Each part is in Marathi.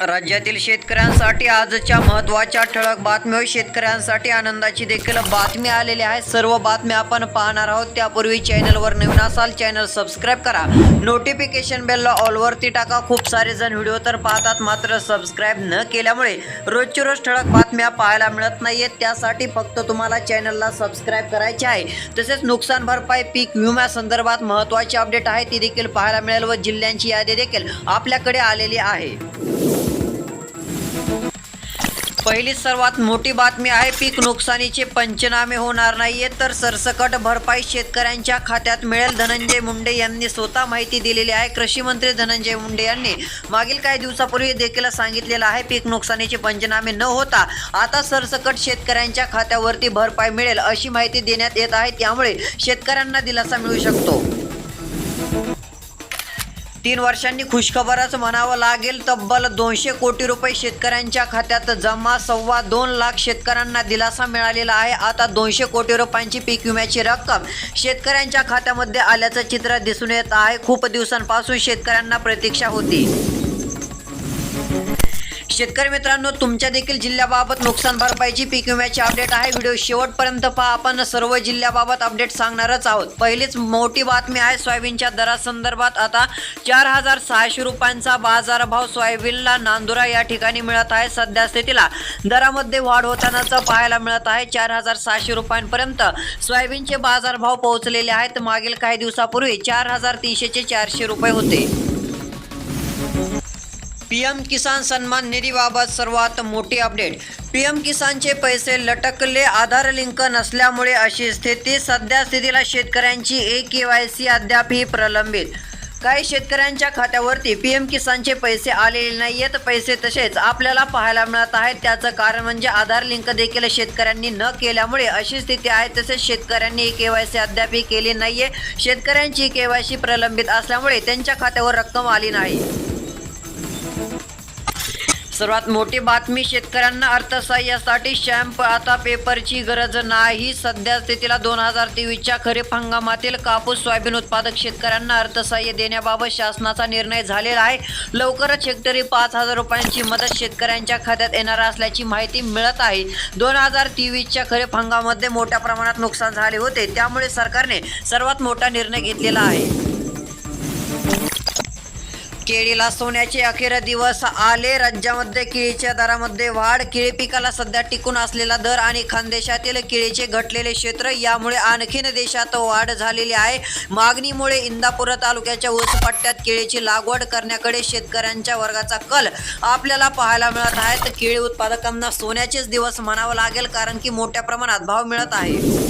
राज्यातील शेतकऱ्यांसाठी आजच्या महत्त्वाच्या ठळक बातम्या शेतकऱ्यांसाठी आनंदाची देखील बातमी आलेली आहे. सर्व बातम्या आपण पाहणार आहोत. त्यापूर्वी चॅनलवर नवीन असाल चॅनल सबस्क्राईब करा. नोटिफिकेशन बेलला ऑलवरती टाका. खूप सारे जण व्हिडिओ तर पाहतात मात्र सबस्क्राईब न केल्यामुळे रोजची रोज ठळक बातम्या पाहायला मिळत नाहीयेत त्यासाठी फक्त तुम्हाला चॅनलला सबस्क्राईब करायचे आहे. तसेच नुकसान भरपाई पीक विम्यासंदर्भात महत्त्वाची अपडेट आहे. ती देखील पाहायला मिळेल व जिल्ह्यांची यादी देखील आपल्याकडे आलेली आहे. पहिली सर्वात मोठी बातमी आहे पीक नुकसानीचे पंचनामे होणार नाहीये तर सरसकट भरपाई शेतकऱ्यांच्या खात्यात मिळेल. धनंजय मुंडे यांनी स्वतः माहिती दिलेली आहे. कृषी मंत्री धनंजय मुंडे यांनी मागील काही दिवसापूर्वी देखील सांगितलेलं आहे पीक नुकसानीचे पंचनामे न होता आता सरसकट शेतकऱ्यांच्या खात्यावरती भरपाई मिळेल अशी माहिती देण्यात येत आहे. त्यामुळे शेतकऱ्यांना दिलासा मिळू शकतो. तीन वर्षांनी खुशखबरच म्हणावं लागेल तब्बल दोनशे कोटी रुपये शेतकऱ्यांच्या खात्यात जमा सव्वा दोन लाख शेतकऱ्यांना दिलासा मिळालेला आहे. आता दोनशे कोटी रुपयांची पीक विम्याची रक्कम शेतकऱ्यांच्या खात्यामध्ये आल्याचं चित्र दिसून येत आहे. खूप दिवसांपासून शेतकऱ्यांना प्रतीक्षा होती. शेतकरी मित्रांनो तुमच्या देखील जिल्ह्याबाबत नुकसान भरपाईची पीक विम्याची अपडेट आहे. व्हिडिओ शेवटपर्यंत पहा. आपण सर्व जिल्ह्याबाबत अपडेट सांगणारच आहोत. पहिलीच मोठी बातमी आहे सोयाबीनच्या दरासंदर्भात. आता चार हजार सहाशे रुपयांचा बाजारभाव सोयाबीनला नांदुरा या ठिकाणी मिळत आहे सध्या स्थितीला दरामध्ये वाढ होतानाच पाहायला मिळत आहे. चार हजार सहाशे रुपयांपर्यंत सोयाबीनचे बाजारभाव पोहोचलेले आहेत. मागील काही दिवसापूर्वी चार हजार तीनशेचे चारशे रुपये होते. पी एम किसान सन्मान निधीबाबत सर्वात मोठी अपडेट. पी एम किसानचे पैसे लटकले आधार लिंक नसल्यामुळे अशी स्थिती सध्या स्थितीला शेतकऱ्यांची ए के वाय सी अद्यापही प्रलंबित. काही शेतकऱ्यांच्या खात्यावरती पी एम किसानचे पैसे आलेले नाहीयेत. पैसे तसेच आपल्याला पाहायला मिळत आहेत. त्याचं कारण म्हणजे आधार लिंक देखील शेतकऱ्यांनी न केल्यामुळे अशी स्थिती आहे. तसेच शेतकऱ्यांनी के वाय सी अद्यापही केली नाहीये. शेतकऱ्यांची के वाय सी प्रलंबित असल्यामुळे त्यांच्या खात्यावर रक्कम आली नाही. सर्वात मोठी बातमी शेतकऱ्यांना अर्थसहाय्यासाठी शॅम्प आता पेपरची गरज नाही. सध्या स्थितीला दोन हजार तेवीसच्या खरीप हंगामातील कापूस सोयाबीन उत्पादक शेतकऱ्यांना अर्थसहाय्य देण्याबाबत शासनाचा निर्णय झालेला आहे. लवकरच हेक्टरी पाच हजार रुपयांची मदत शेतकऱ्यांच्या खात्यात येणार असल्याची माहिती मिळत आहे. दोन हजार तेवीसच्या खरीप हंगामामध्ये मोठ्या प्रमाणात नुकसान झाले होते. त्यामुळे सरकारने सर्वात मोठा निर्णय घेतलेला आहे. केळीला सोन्याचे अखेर दिवस आले. राज्यामध्ये केळीच्या दरामध्ये वाढ केळी पिकाला सध्या टिकून असलेला दर आणि खानदेशातील केळीचे घटलेले क्षेत्र यामुळे आणखीन देशात वाढ झालेली आहे. मागणीमुळे इंदापूर तालुक्याच्या ऊस पट्ट्यात केळीची लागवड करण्याकडे शेतकऱ्यांच्या वर्गाचा कल आपल्याला पाहायला मिळत आहे. तर केळी उत्पादकांना सोन्याचेच दिवस म्हणावं लागेल कारण की मोठ्या प्रमाणात भाव मिळत आहे.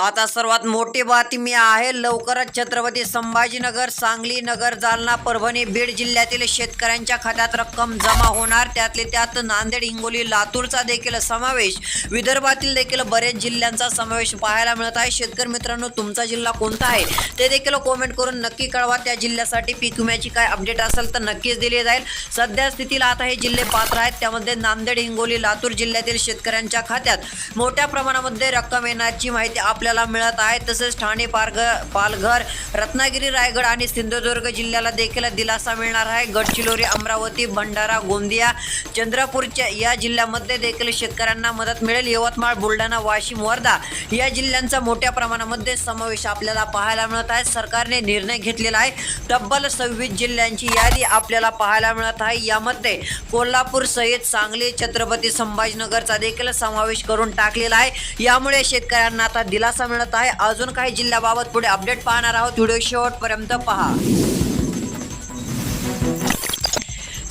आता सर्वात मोठी बातमी आहे लवकरच छत्रपती संभाजीनगर सांगली नगर जालना परभणी बीड जिल्ह्यातील शेतकऱ्यांच्या खात्यात रक्कम जमा होणार. त्यातले त्यात नांदेड हिंगोली लातूरचा देखील समावेश विदर्भातील देखील बरेच जिल्ह्यांचा समावेश पाहायला मिळत आहे. शेतकरी मित्रांनो तुमचा जिल्हा कोणता आहे ते देखील कॉमेंट करून नक्की कळवा. त्या जिल्ह्यासाठी पीक विम्याची काय अपडेट असेल तर नक्कीच दिली जाईल. सध्या स्थितीला आता हे जिल्हे पात्र आहेत. त्यामध्ये नांदेड हिंगोली लातूर जिल्ह्यातील शेतकऱ्यांच्या खात्यात मोठ्या प्रमाणामध्ये रक्कम येण्याची माहिती आपल्या आपल्याला मिळत आहे. तसेच ठाणे पारघर पालघर रत्नागिरी रायगड आणि सिंधुदुर्ग जिल्ह्याला देखील दिलासा मिळणार आहे. गडचिरोली अमरावती भंडारा गोंदिया चंद्रपूरच्या या जिल्ह्यामध्ये देखील शेतकऱ्यांना मदत मिळेल. यवतमाळ बुलढाणा वाशिम वर्धा या जिल्ह्यांचा मोठ्या प्रमाणामध्ये समावेश आपल्याला पाहायला मिळत आहे. सरकारने निर्णय घेतलेला आहे. तब्बल सव्वीस जिल्ह्यांची यादी आपल्याला पाहायला मिळत आहे. यामध्ये कोल्हापूर सहित सांगली छत्रपती संभाजीनगरचा देखील समावेश करून टाकलेला आहे. यामुळे शेतकऱ्यांना आता दिलासा मिळत आहे. अजून काही जिल्ह्याबाबत पुढे अपडेट पाहणार आहोत. व्हिडिओ शेवटपर्यंत पहा.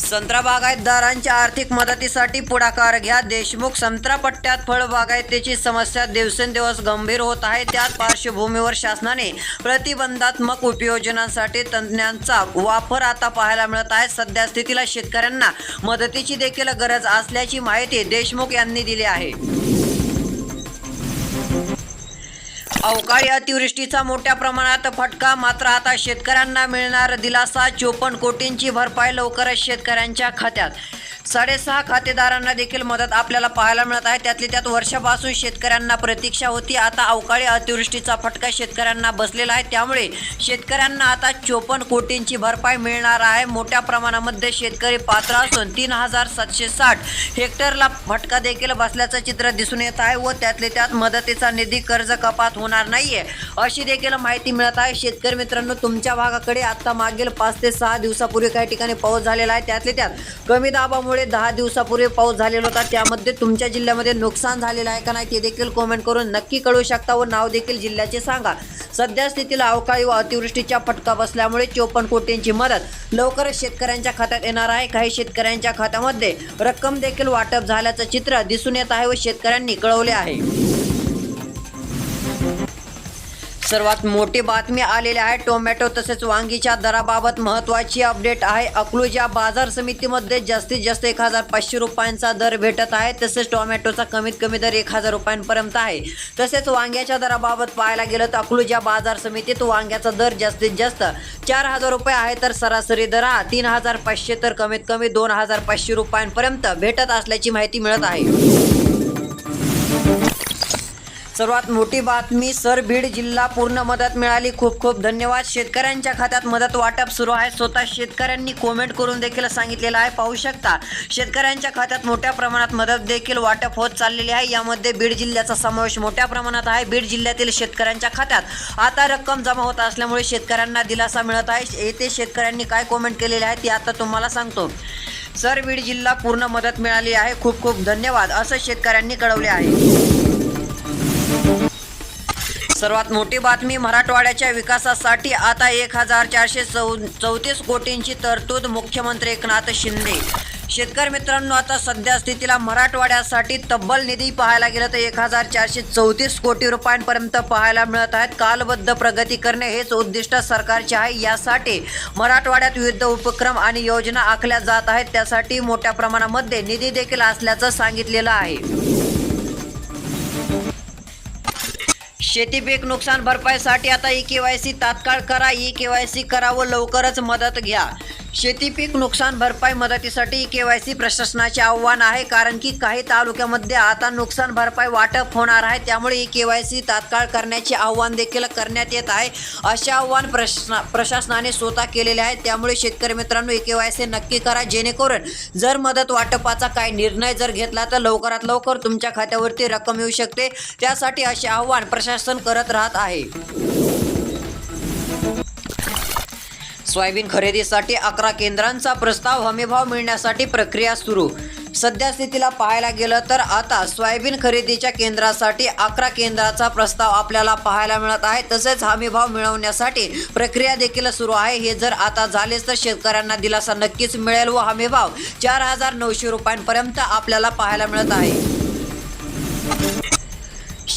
संत्रा बागायतदारांच्या आर्थिक मदतीसाठी पुढाकार घ्या. देशमुख संत्रा पट्ट्यात फळ बागायतीची समस्या दिवसेंदिवस गंभीर होत आहे. त्याच पार्श्वभूमीवर शासनाने प्रतिबंधात्मक उपयोजनांसाठी तज्ज्ञांचा वापर आता पाहायला मिळत आहे. सध्या स्थितीला शेतकऱ्यांना मदतीची देखील गरज असल्याची माहिती देशमुख यांनी दिली आहे. अवकाळी अतिवृष्टीचा मोठ्या प्रमाणात फटका? मात्र आता शेतकऱ्यांना मिळणार दिलासा चोपन्न कोटींची भरपाई लवकरच शेतकऱ्यांच्या खात्यात. साडेसहा खातेदारांना देखील मदत आपल्याला पाहायला मिळत आहे. त्यातली त्यात वर्षापासून शेतकऱ्यांना प्रतीक्षा होती. आता अवकाळी अतिवृष्टीचा फटका शेतकऱ्यांना बसलेला आहे. त्यामुळे शेतकऱ्यांना आता चोपन्न कोटींची भरपाई मिळणार आहे. मोठ्या प्रमाणामध्ये शेतकरी पात्र असून तीन हजार सातशे साठ हेक्टरला फटका देखील बसल्याचं चित्र दिसून येत आहे व त्यातले त्यात मदतीचा निधी कर्ज कपात होणार नाहीये अशी देखील माहिती मिळत आहे. शेतकरी मित्रांनो तुमच्या भागाकडे आता मागील पाच ते सहा दिवसापूर्वी काही ठिकाणी पाऊस झालेला आहे. त्यातले त्यात कमी दाबामुळे दहा दिवसापूर्वी पाऊस झालेला होता. त्यामध्ये तुमच्या जिल्ह्यामध्ये नुकसान झालेलं आहे का नाही ते देखील कॉमेंट करून नक्की कळू शकता व नाव देखील जिल्ह्याचे सांगा. सध्या स्थितीला अवकाळी व अतिवृष्टीचा फटका बसल्यामुळे चोपन्न कोटींची मदत लवकरच शेतकऱ्यांच्या खात्यात येणार आहे. काही शेतकऱ्यांच्या खात्यामध्ये रक्कम देखील वाटप झाल्याचं चित्र दिसून येत आहे व शेतकऱ्यांनी कळवले आहे. सर्वात मोठी बातमी आलेली आहे. टोमॅटो तसेच वांगीच्या दराबाबत महत्त्वाची अपडेट आहे. अकलूजा बाजार समितीमध्ये जास्तीत जास्त एक हजार पाचशे रुपयांचा दर भेटत आहे. तसेच टोमॅटोचा कमीत कमी दर एक हजार रुपयांपर्यंत आहे. तसेच वांग्याच्या दराबाबत पाहायला गेलं तर अकलूजा बाजार समितीत वांग्याचा दर जास्तीत जास्त चार हजार रुपये आहे तर सरासरी दर हा तीन हजार पाचशे तर कमीत कमी दोन हजार पाचशे रुपयांपर्यंत भेटत असल्याची माहिती मिळत आहे. सर्वात मोठी बातमी सर बीड जिल्हा पूर्ण मदत मिळाली. खूप खूप धन्यवाद. शेतकऱ्यांच्या खात्यात मदत वाटप सुरू आहे. स्वतः शेतकऱ्यांनी कॉमेंट करून देखील सांगितलेलं आहे. पाहू शकता शेतकऱ्यांच्या खात्यात मोठ्या प्रमाणात मदत देखील वाटप होत चाललेली आहे. यामध्ये बीड जिल्ह्याचा समावेश मोठ्या प्रमाणात आहे. बीड जिल्ह्यातील शेतकऱ्यांच्या खात्यात आता रक्कम जमा होत असल्यामुळे शेतकऱ्यांना दिलासा मिळत आहे. येथे शेतकऱ्यांनी काय कॉमेंट केलेले आहे ते आता तुम्हाला सांगतो. सर बीड जिल्हा पूर्ण मदत मिळाली आहे. खूप खूप धन्यवाद. असं शेतकऱ्यांनी कळवले आहे. सर्वात मोठी बातमी मराठवाड्याच्या विकासासाठी आता एक हजार चारशे चौ चौतीस कोटींची तरतूद मुख्यमंत्री एकनाथ शिंदे. शेतकरी मित्रांनो आता सध्या स्थितीला मराठवाड्यासाठी तब्बल निधी पाहायला गेलं तर एक हजार चारशे चौतीस कोटी रुपयांपर्यंत पाहायला मिळत आहेत. कालबद्ध प्रगती करणे हेच उद्दिष्ट सरकारचे आहे. यासाठी मराठवाड्यात विविध उपक्रम आणि योजना आखल्या जात आहेत. त्यासाठी मोठ्या प्रमाणामध्ये निधी देखील असल्याचं सांगितलेलं आहे. शेती पीक नुकसान भरपाईसाठी आता ई के वाय सी तात्काळ करा. ई के वाय सी करा व लवकरच मदत घ्या. शेती पीक नुकसान भरपाई मदतीसाठी ई के वाय सी प्रशासनाचे आव्हान आहे कारण की काही तालुक्यामध्ये आता नुकसान भरपाई वाटप होणार आहे. त्यामुळे ही के वाय सी तात्काळ करण्याचे आव्हान देखील करण्यात येत आहे. असे आव्हान प्रशासना प्रशासनाने स्वतः केलेले आहे. त्यामुळे शेतकरी मित्रांनो ही के वाय सी नक्की करा. जेणेकरून जर मदत वाटपाचा काही निर्णय जर घेतला तर लवकरात लवकर तुमच्या खात्यावरती रक्कम येऊ शकते. त्यासाठी असे आव्हान प्रशासन करत राहत आहे. सोयाबीन खरेदीसाठी अकरा केंद्रांचा प्रस्ताव हमीभाव मिळण्यासाठी प्रक्रिया सुरू. सध्या स्थितीला पाहायला गेलं तर आता सोयाबीन खरेदीच्या केंद्रासाठी अकरा केंद्राचा प्रस्ताव आपल्याला पाहायला मिळत आहे. तसेच हमीभाव मिळवण्यासाठी प्रक्रिया देखील सुरू आहे. हे जर आता झालेच तर शेतकऱ्यांना दिलासा नक्कीच मिळेल व हमीभाव चार हजार नऊशे रुपयांपर्यंत आपल्याला पाहायला मिळत आहे.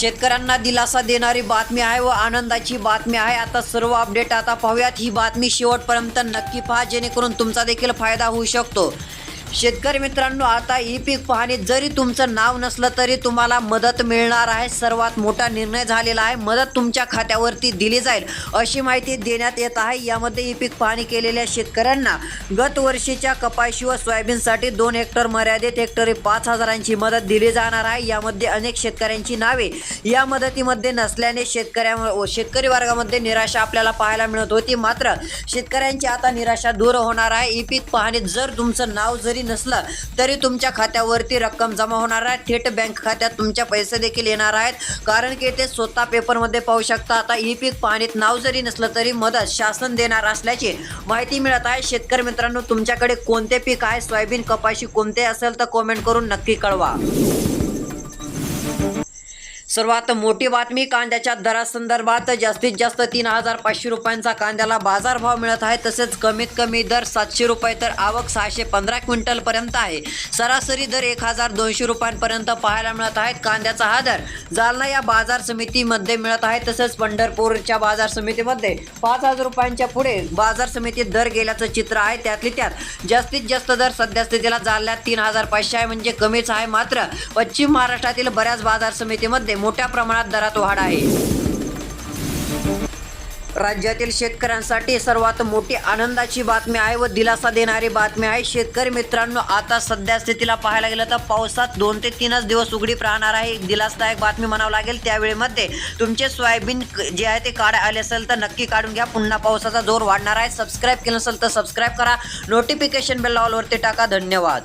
शेतकऱ्यांना दिलासा देणारी बातमी आहे व आनंदाची बातमी आहे. आता सर्व अपडेट आता पाहूयात. ही बातमी शेवटपर्यंत नक्की पहा जेणेकरून तुमचा देखील फायदा होऊ शकतो. शेतकरी मित्रांनो आता ई पीक पाहणी जरी तुमचं नाव नसलं तरी तुम्हाला मदत मिळणार आहे. सर्वात मोठा निर्णय झालेला आहे. मदत तुमच्या खात्यावरती दिली जाईल अशी माहिती देण्यात येत आहे. यामध्ये ई पीक पाहणी केलेल्या शेतकऱ्यांना गत वर्षीच्या कपाशी व सोयाबीनसाठी दोन हेक्टर मर्यादित हेक्टरी पाच हजारांची मदत दिली जाणार आहे. यामध्ये अनेक शेतकऱ्यांची नावे. या मदतीमध्ये नसल्याने शेतकऱ्या शेतकरी वर्गामध्ये निराशा आपल्याला पाहायला मिळत होती. मात्र शेतकऱ्यांची आता निराशा दूर होणार आहे. ई पीक पाहणीत जर तुमचं नाव जरी नसलं तरी तुमच्या खात्यावरती रक्कम जमा होणार आहे. थेट बँक खात्यात तुमच्या पैसे देखील येणार आहेत. कारण की ते स्वतः पेपरमध्ये पाहू शकता आता ई पीक पाहणीत नाव जरी नसलं तरी मदत शासन देणार असल्याची माहिती मिळत आहे. शेतकरी मित्रांनो तुमच्याकडे कोणते पीक आहे? सोयाबीन कपाशी कोणते असेल तर कॉमेंट करून नक्की कळवा. सर्वात मोठी बातमी कांद्याच्या दरासंदर्भात जास्तीत जास्त तीन हजार पाचशे रुपयांचा कांद्याला बाजारभाव मिळत आहे. तसेच कमीत कमी दर सातशे रुपये तर आवक सहाशे पंधरा क्विंटलपर्यंत आहे. सरासरी दर एक हजार दोनशे रुपयांपर्यंत पाहायला मिळत आहेत. कांद्याचा हा दर जालना या बाजार समितीमध्ये मिळत आहे. तसेच पंढरपूरच्या बाजार समितीमध्ये पाच हजार रुपयांच्या पुढे बाजार समितीत दर गेल्याचं चित्र आहे. त्यातली त्यात जास्तीत जास्त दर सध्या स्थितीला जालन्यात तीन हजार पाचशे आहे. म्हणजे कमीच आहे मात्र पश्चिम महाराष्ट्रातील बऱ्याच बाजार समितीमध्ये मोठ्या प्रमाणात दरात वाढ आहे. राज्यातील शेतकऱ्यांसाठी सर्वात मोठी आनंदाची बातमी आहे व दिलासा देणारी बातमी आहे. शेतकरी मित्रांनो आता सध्या स्थितीला पाहायला गेलं तर पावसात दोन ते तीनच दिवस उघडीप राहणार आहे. एक दिलासदायक बातमी म्हणावं लागेल. त्यावेळेमध्ये तुमचे सोयाबीन जे आहे ते काढ आले असेल तर नक्की काढून घ्या. पुन्हा पावसाचा जोर वाढणार आहे. सबस्क्राईब केलं असेल तर सबस्क्राईब करा. नोटिफिकेशन बेल लावलवरती टाका. धन्यवाद.